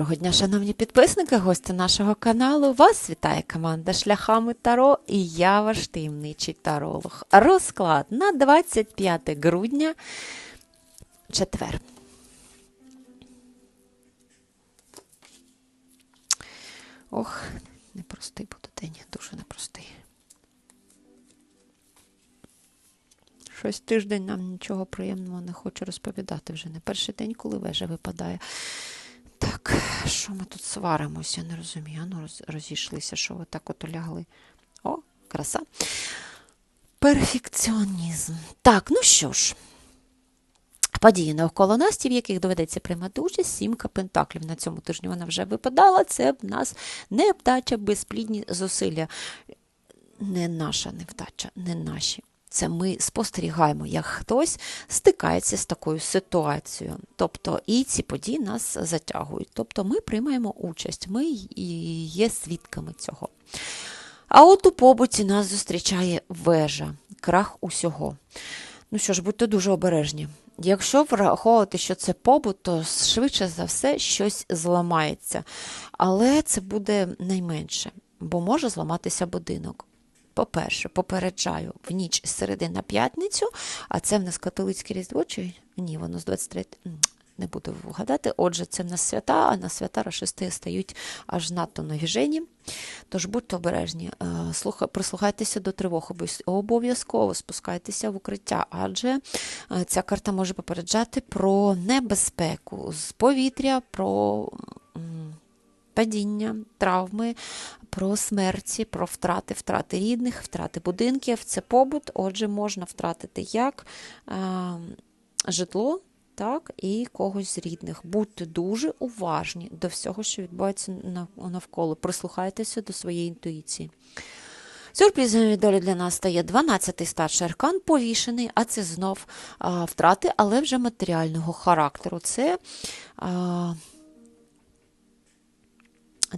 Доброго дня, шановні підписники, гості нашого каналу. Вас вітає команда Шляхами Таро і я ваш таємничий таролог. Розклад на 25 грудня, четвер. Ох, непростий буде день, дуже непростий. Щось тиждень нам нічого приємного не хочу розповідати вже не перший день, коли вежа випадає. Так, що ми тут сваримося? Я не розумію. Ну, роз, розійшлися, що ви так от лягли. О, краса. Перфекціонізм. Так, ну що ж. Події навколо Насті, в яких доведеться приймати участь, сімка пентаклів. На цьому тижні вона вже випадала. Це в нас невдача, безплідні зусилля. Не наша невдача, не наші. Це ми спостерігаємо, як хтось стикається з такою ситуацією. Тобто і ці події нас затягують. Тобто ми приймаємо участь, ми є свідками цього. А от у побуті нас зустрічає вежа, крах усього. Ну що ж, будьте дуже обережні. Якщо враховувати, що це побут, то швидше за все щось зламається. Але це буде найменше, бо може зламатися будинок. По-перше, попереджаю в ніч з середи на п'ятницю, а це в нас католицьке різдво, чи ні, воно з 23. Не буду вгадати. Отже, це в нас свята, а на свята рашисти стають аж надто навіжені. Тож будьте обережні, прислухайтеся до тривог, обов'язково спускайтеся в укриття, адже ця карта може попереджати про небезпеку з повітря, про падіння, травми, про смерті, про втрати, втрати рідних, втрати будинків. Це побут, отже, можна втратити як е, житло, так, і когось з рідних. Будьте дуже уважні до всього, що відбувається навколо. Прислухайтеся до своєї інтуїції. Сюрпризом долі для нас стає 12-й старший аркан повішений, а це знов а, втрати, але вже матеріального характеру. Це а,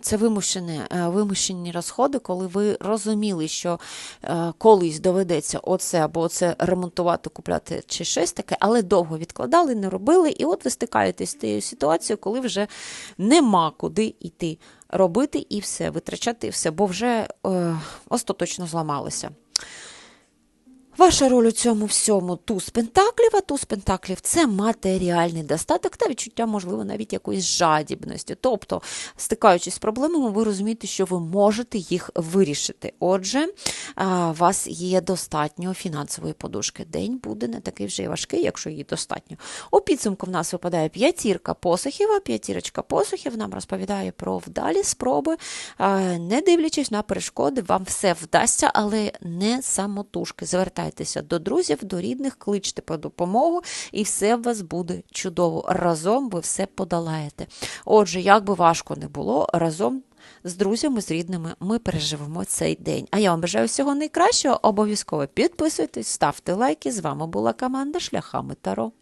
це вимушені, вимушені розходи, коли ви розуміли, що е, колись доведеться оце або оце ремонтувати, купляти чи щось таке, але довго відкладали, не робили. І от ви стикаєтесь з тією ситуацією, коли вже нема куди йти робити і все, витрачати і все, бо вже е, остаточно зламалося. Ваша роль у цьому всьому туз пентаклів, а туз пентаклів це матеріальний достаток та відчуття, можливо, навіть якоїсь жадібності. Тобто, стикаючись з проблемами, ви розумієте, що ви можете їх вирішити. Отже, у вас є достатньо фінансової подушки. День буде не такий вже важкий, якщо її достатньо. У підсумку в нас випадає п'ятірка посухів, а п'ятірочка посухів нам розповідає про вдалі спроби, не дивлячись на перешкоди, вам все вдасться, але не самотужки. Звертайте звертайтеся до друзів, до рідних, кличте по допомогу, і все у вас буде чудово. Разом ви все подолаєте. Отже, як би важко не було, разом. З друзями, з рідними ми переживемо цей день. А я вам бажаю всього найкращого. Обов'язково підписуйтесь, ставте лайки. З вами була команда Шляхами Таро.